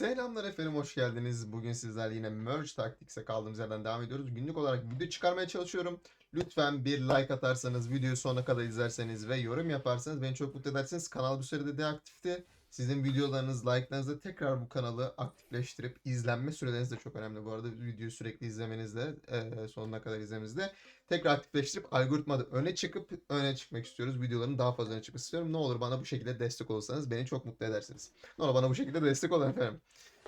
Selamlar efendim, hoş geldiniz. Bugün sizlerle yine Merge Tactics'e kaldığımız yerden devam ediyoruz. Günlük olarak video çıkarmaya çalışıyorum. Lütfen bir like atarsanız, videoyu sonuna kadar izlerseniz ve yorum yaparsanız beni çok mutlu edersiniz. Kanal bu sürede deaktifti. Sizin videolarınız, like'larınızla tekrar bu kanalı aktifleştirip izlenme süreleriniz de çok önemli. Bu arada videoyu sürekli izlemenizde, e, sonuna kadar izlemenizde tekrar aktifleştirip algoritmada öne çıkıp öne çıkmak istiyoruz. Videoların daha fazla öne çıkmak istiyorum. Ne olur bana bu şekilde destek olursanız beni çok mutlu edersiniz. Ne olur bana bu şekilde destek olun efendim.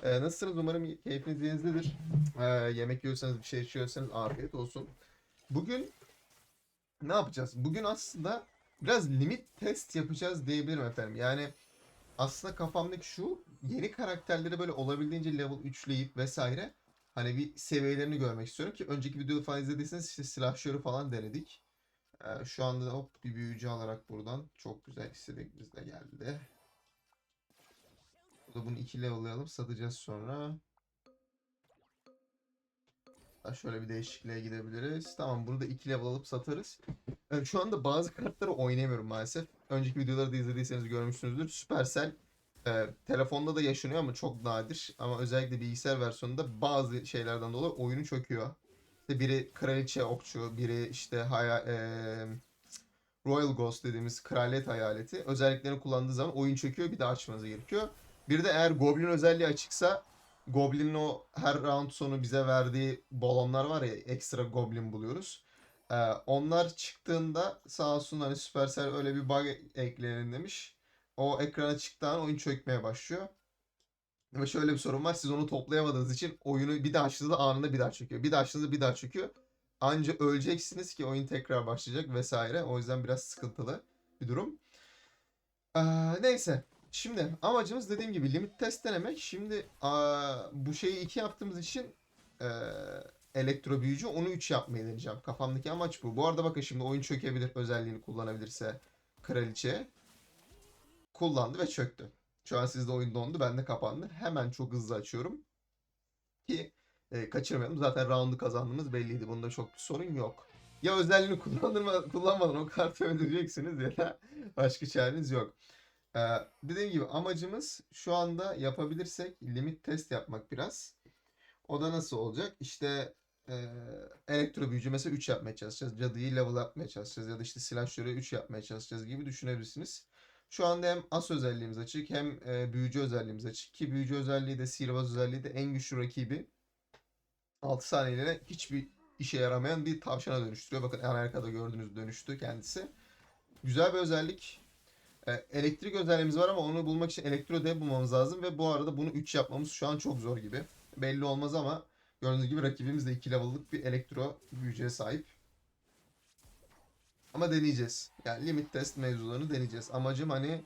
Ee, nasılsınız? Umarım keyfiniz yerinizdedir. Ee, yemek yiyorsanız, bir şey içiyorsanız afiyet olsun. Bugün ne yapacağız? Bugün aslında biraz limit test yapacağız diyebilirim efendim. Yani aslında kafamdaki şu yeni karakterleri böyle olabildiğince level 3'leyip vesaire hani bir seviyelerini görmek istiyorum ki önceki videoda falan izlediyseniz işte silahşörü falan denedik. Ee, şu anda hop bir büyücü alarak buradan çok güzel istediğimiz de geldi. Burada bunu 2 level'layalım satacağız sonra. Ha, Şöyle bir değişikliğe gidebiliriz. Tamam bunu da 2 level alıp satarız. Ee, Şu anda bazı kartları oynayamıyorum maalesef. Önceki videoları da izlediyseniz görmüşsünüzdür. Supercell e, telefonda da yaşanıyor ama çok nadir. Ama özellikle bilgisayar versiyonunda bazı şeylerden dolayı oyunu çöküyor. İşte biri kraliçe okçu, biri işte haya, e, Royal Ghost dediğimiz kraliyet hayaleti. Özelliklerini kullandığı zaman oyun çöküyor bir daha açmanız gerekiyor. Bir de eğer Goblin özelliği açıksa Goblin'in o her round sonu bize verdiği balonlar var ya ekstra Goblin buluyoruz. Ee, onlar çıktığında sağ olsun hani Supercell öyle bir bug ekleyin demiş. O ekrana çıktığı oyun çökmeye başlıyor. Ama şöyle bir sorun var. Siz onu toplayamadığınız için oyunu bir daha açtığınızda anında bir daha çöküyor. Bir daha açtığınızda bir daha çöküyor. Anca öleceksiniz ki oyun tekrar başlayacak vesaire. O yüzden biraz sıkıntılı bir durum. Ee, neyse. Şimdi amacımız dediğim gibi limit test denemek. Şimdi aa, bu şeyi 2 yaptığımız için e, elektro büyücü onu 3 yapmayı deneyeceğim. Kafamdaki amaç bu. Bu arada bakın şimdi oyun çökebilir özelliğini kullanabilirse kraliçe. Kullandı ve çöktü. Şu an sizde oyun dondu. Bende kapandı. Hemen çok hızlı açıyorum. Ki e, kaçırmayalım. Zaten round'u kazandığımız belliydi. Bunda çok bir sorun yok. Ya özelliğini kullandırma, kullanmadan o kartı öldüreceksiniz ya da başka çareniz yok. Ee, dediğim gibi amacımız şu anda yapabilirsek limit test yapmak biraz. O da nasıl olacak? İşte e, elektro büyücü mesela 3 yapmaya çalışacağız. Cadıyı level yapmaya çalışacağız. Ya da işte silahşörü 3 yapmaya çalışacağız gibi düşünebilirsiniz. Şu anda hem as özelliğimiz açık hem e, büyücü özelliğimiz açık. Ki büyücü özelliği de sihirbaz özelliği de en güçlü rakibi 6 saniyeliğine hiçbir işe yaramayan bir tavşana dönüştürüyor. Bakın Amerika'da gördüğünüz dönüştü kendisi. Güzel bir özellik. E, elektrik özelliğimiz var ama onu bulmak için elektro dev bulmamız lazım ve bu arada bunu 3 yapmamız şu an çok zor gibi. Belli olmaz ama gördüğünüz gibi rakibimiz de 2 level'lık bir elektro büyücüye sahip. Ama deneyeceğiz. Yani limit test mevzularını deneyeceğiz. Amacım hani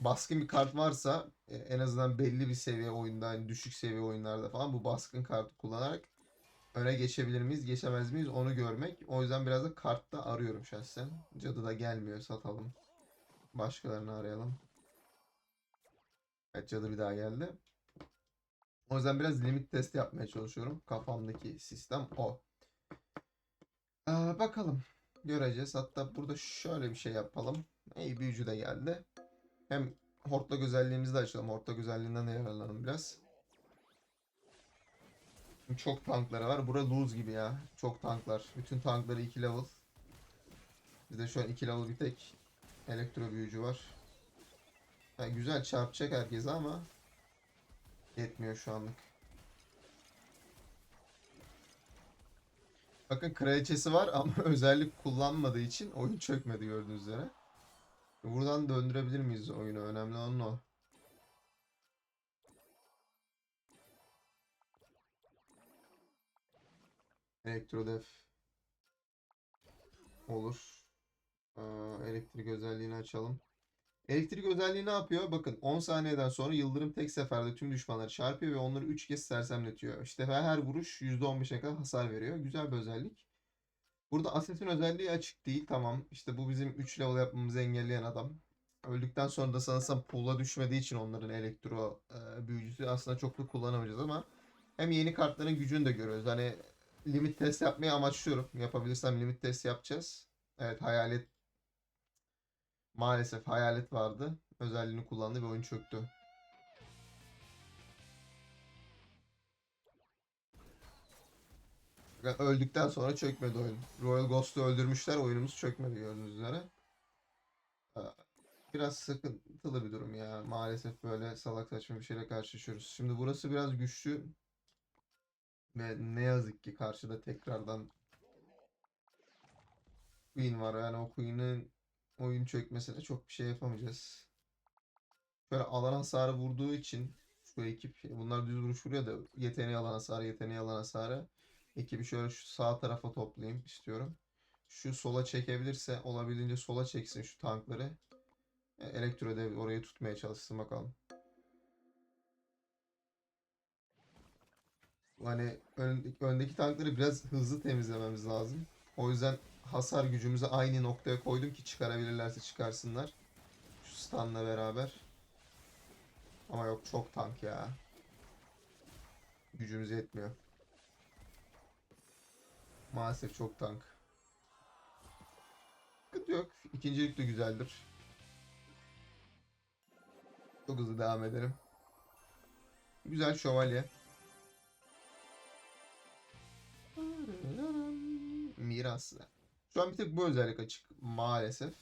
baskın bir kart varsa e, en azından belli bir seviye oyunda, hani düşük seviye oyunlarda falan bu baskın kartı kullanarak öne geçebilir miyiz, geçemez miyiz onu görmek. O yüzden biraz da kartta arıyorum şahsen. Cadı da gelmiyor, satalım. Başkalarını arayalım. Evet cadı bir daha geldi. O yüzden biraz limit test yapmaya çalışıyorum. Kafamdaki sistem o. Ee, bakalım. Göreceğiz. Hatta burada şöyle bir şey yapalım. İyi büyücü de geldi. Hem hortlak özelliğimizi de açalım. Hortlak özelliğinden de yararlanalım biraz. Çok tankları var. Bura lose gibi ya. Çok tanklar. Bütün tankları 2 level. Bizde şu an 2 level bir tek elektro büyücü var. Yani güzel çarpacak herkese ama yetmiyor şu anlık. Bakın kraliçesi var ama özellik kullanmadığı için oyun çökmedi gördüğünüz üzere. Buradan döndürebilir miyiz oyunu? Önemli olan o. Elektrodef olur. Aa, elektrik özelliğini açalım. Elektrik özelliği ne yapıyor? Bakın 10 saniyeden sonra yıldırım tek seferde tüm düşmanları çarpıyor ve onları 3 kez sersemletiyor. İşte her, vuruş %15'e kadar hasar veriyor. Güzel bir özellik. Burada Aset'in özelliği açık değil. Tamam. İşte bu bizim 3 level yapmamızı engelleyen adam. Öldükten sonra da sanırsam pool'a düşmediği için onların elektro e, büyücüsü aslında çok da kullanamayacağız ama hem yeni kartların gücünü de görüyoruz. Hani limit test yapmayı amaçlıyorum. Yapabilirsem limit test yapacağız. Evet hayalet Maalesef hayalet vardı. Özelliğini kullandı ve oyun çöktü. Öldükten sonra çökmedi oyun. Royal Ghost'u öldürmüşler oyunumuz çökmedi gördüğünüz üzere. Ee, biraz sıkıntılı bir durum ya. Maalesef böyle salak saçma bir şeyle karşılaşıyoruz. Şimdi burası biraz güçlü. Ve ne yazık ki karşıda tekrardan Queen var. Yani o Queen'in oyun çökmesine çok bir şey yapamayacağız. Şöyle alan hasarı vurduğu için şu ekip bunlar düz vuruş vuruyor da yeteneği alan hasarı yeteneği alan hasarı ekibi şöyle şu sağ tarafa toplayayım istiyorum. Şu sola çekebilirse olabildiğince sola çeksin şu tankları. E, Elektro de orayı tutmaya çalışsın bakalım. Hani ön- öndeki tankları biraz hızlı temizlememiz lazım. O yüzden hasar gücümüzü aynı noktaya koydum ki çıkarabilirlerse çıkarsınlar. Şu stunla beraber. Ama yok çok tank ya. Gücümüz yetmiyor. Maalesef çok tank. Sıkıntı yok. İkincilik de güzeldir. Çok hızlı devam edelim. Güzel şövalye. Mirası. Şu an bir tek bu özellik açık maalesef.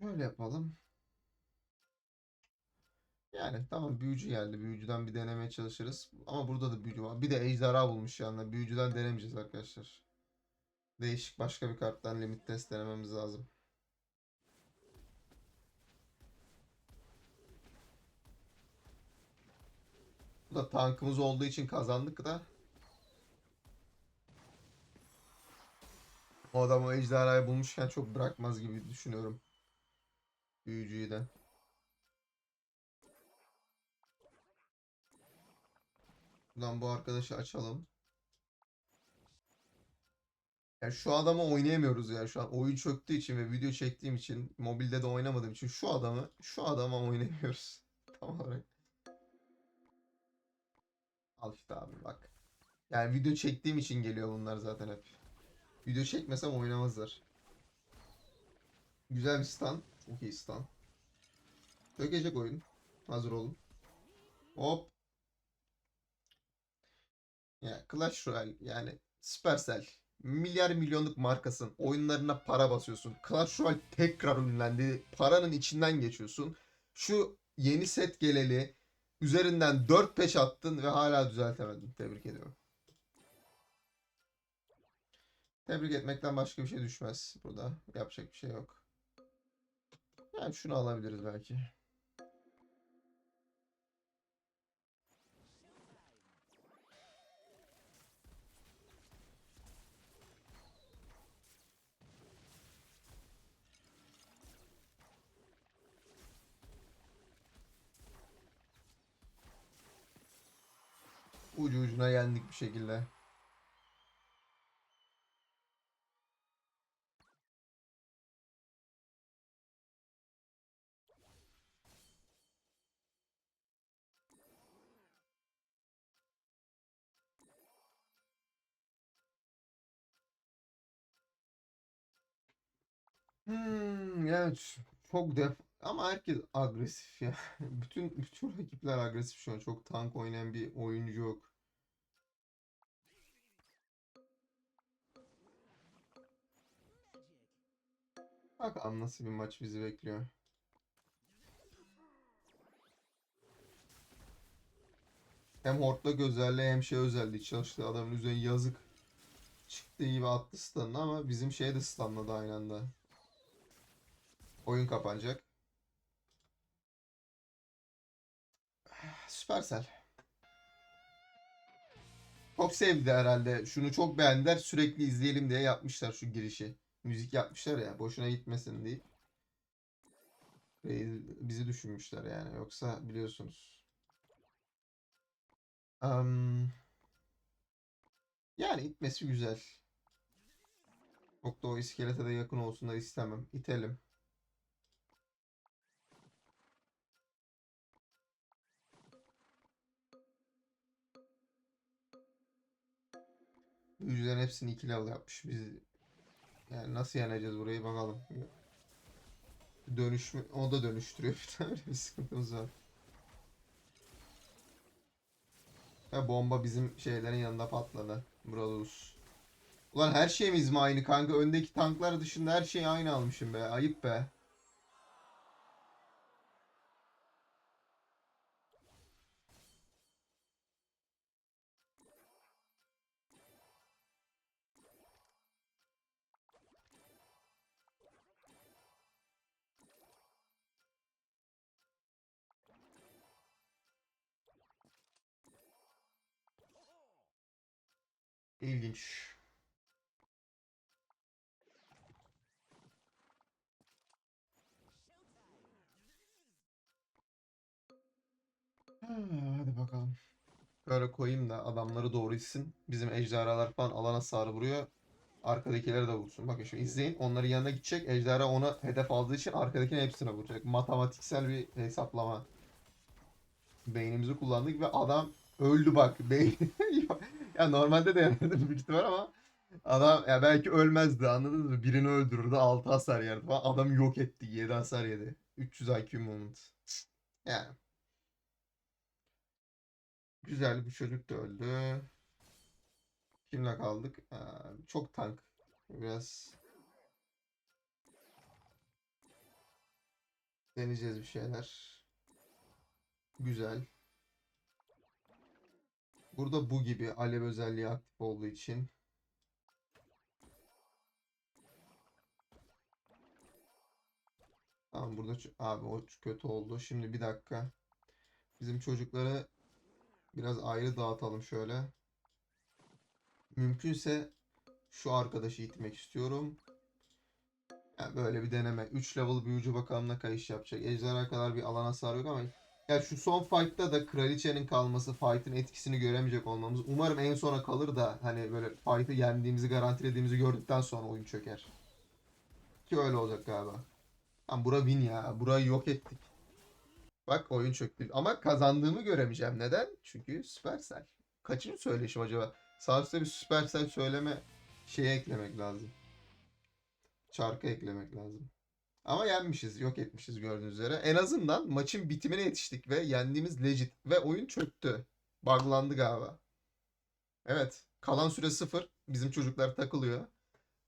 Böyle yapalım. Yani tamam büyücü geldi. Büyücüden bir denemeye çalışırız. Ama burada da büyücü var. Bir de ejderha bulmuş yanına. Büyücüden denemeyeceğiz arkadaşlar. Değişik başka bir karttan limit test denememiz lazım. Bu da tankımız olduğu için kazandık da. O adam o ejderhayı bulmuşken çok bırakmaz gibi düşünüyorum. Büyücüyü de. Buradan bu arkadaşı açalım. Ya şu adamı oynayamıyoruz ya şu an oyun çöktüğü için ve video çektiğim için mobilde de oynamadığım için şu adamı şu adamı oynayamıyoruz. Tam olarak. Al işte abi bak. Yani video çektiğim için geliyor bunlar zaten hep. Video çekmesem oynamazlar. Güzel bir stun. Çok stun. Çökecek oyun. Hazır olun. Hop. Ya Clash Royale yani Supercell milyar milyonluk markasın. Oyunlarına para basıyorsun. Clash Royale tekrar ünlendi. Paranın içinden geçiyorsun. Şu yeni set geleli üzerinden 4 peş attın ve hala düzeltemedin. Tebrik ediyorum. Tebrik etmekten başka bir şey düşmez burada. Yapacak bir şey yok. Yani şunu alabiliriz belki. Ucu ucuna yendik bir şekilde. Hmm, ç- çok def ama herkes agresif ya. Bütün bütün rakipler agresif şu an. Çok tank oynayan bir oyuncu yok. Bakalım nasıl bir maç bizi bekliyor. Hem hortlak özelliği hem şey özelliği çalıştı adamın üzerine yazık. Çıktığı gibi attı stun'ını ama bizim şey de stunladı aynı anda. Oyun kapanacak. Supercell. Çok sevdi herhalde. Şunu çok beğendiler. Sürekli izleyelim diye yapmışlar şu girişi. Müzik yapmışlar ya. Boşuna gitmesin diye. Bizi düşünmüşler yani. Yoksa biliyorsunuz. Am, yani itmesi güzel. Çok da o iskelete de yakın olsun da istemem. İtelim. Büyücülerin hepsini iki level yapmış. Biz yani nasıl yeneceğiz burayı bakalım. Dönüşmü o da dönüştürüyor bir tane bir sıkıntımız var. Ve bomba bizim şeylerin yanında patladı. Brodus. Ulan her şeyimiz mi aynı kanka? Öndeki tanklar dışında her şeyi aynı almışım be. Ayıp be. İlginç. Ha, Hadi bakalım. Böyle koyayım da adamları doğru itsin. Bizim ejderhalar falan alana sarı vuruyor. Arkadakileri de vursun. Bakın şimdi izleyin. Onların yanına gidecek. Ejderha ona hedef aldığı için arkadakinin hepsine vuracak. Matematiksel bir hesaplama. Beynimizi kullandık ve adam öldü bak. Beyin... ya normalde de yenerdim büyük ihtimal ama adam ya belki ölmezdi anladınız mı? Birini öldürürdü 6 hasar yerdi falan. Adam yok etti 7 hasar yedi. 300 IQ moment. Yani. Güzel bir çocuk da öldü. Kimle kaldık? Aa, çok tank. Biraz deneyeceğiz bir şeyler. Güzel. Burada bu gibi alev özelliği aktif olduğu için Tamam burada abi o kötü oldu. Şimdi bir dakika. Bizim çocukları biraz ayrı dağıtalım şöyle. Mümkünse şu arkadaşı itmek istiyorum. Yani böyle bir deneme. 3 level büyücü bakalım ne kayış yapacak. Ejderha kadar bir alan hasarı yok ama ya şu son fight'ta da kraliçenin kalması, fight'ın etkisini göremeyecek olmamız. Umarım en sona kalır da hani böyle fight'ı yendiğimizi garantilediğimizi gördükten sonra oyun çöker. Ki öyle olacak galiba. Tamam bura win ya. Burayı yok ettik. Bak oyun çöktü. Ama kazandığımı göremeyeceğim. Neden? Çünkü Supercell. Kaçıncı söyleşim acaba? Sağ üstte bir Supercell söyleme şeye eklemek lazım. Çarkı eklemek lazım. Ama yenmişiz, yok etmişiz gördüğünüz üzere. En azından maçın bitimine yetiştik ve yendiğimiz legit. Ve oyun çöktü. Buglandı galiba. Evet. Kalan süre sıfır. Bizim çocuklar takılıyor.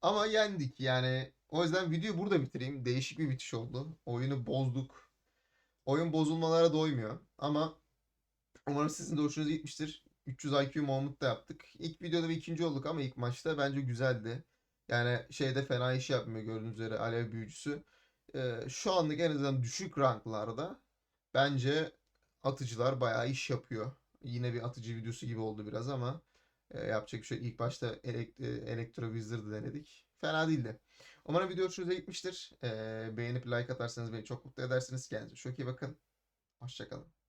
Ama yendik yani. O yüzden videoyu burada bitireyim. Değişik bir bitiş oldu. Oyunu bozduk. Oyun bozulmalara doymuyor. Ama umarım sizin de hoşunuza gitmiştir. 300 IQ moment da yaptık. İlk videoda bir ikinci olduk ama ilk maçta bence güzeldi. Yani şeyde fena iş yapmıyor gördüğünüz üzere alev büyücüsü. Ee, şu anlık en azından düşük ranklarda bence atıcılar bayağı iş yapıyor. Yine bir atıcı videosu gibi oldu biraz ama e, yapacak bir şey. İlk başta elek, e, Electro Wizard'ı denedik. Fena değildi. Umarım video hoşunuza gitmiştir. Ee, beğenip like atarsanız beni çok mutlu edersiniz. Kendinize çok iyi bakın. Hoşçakalın.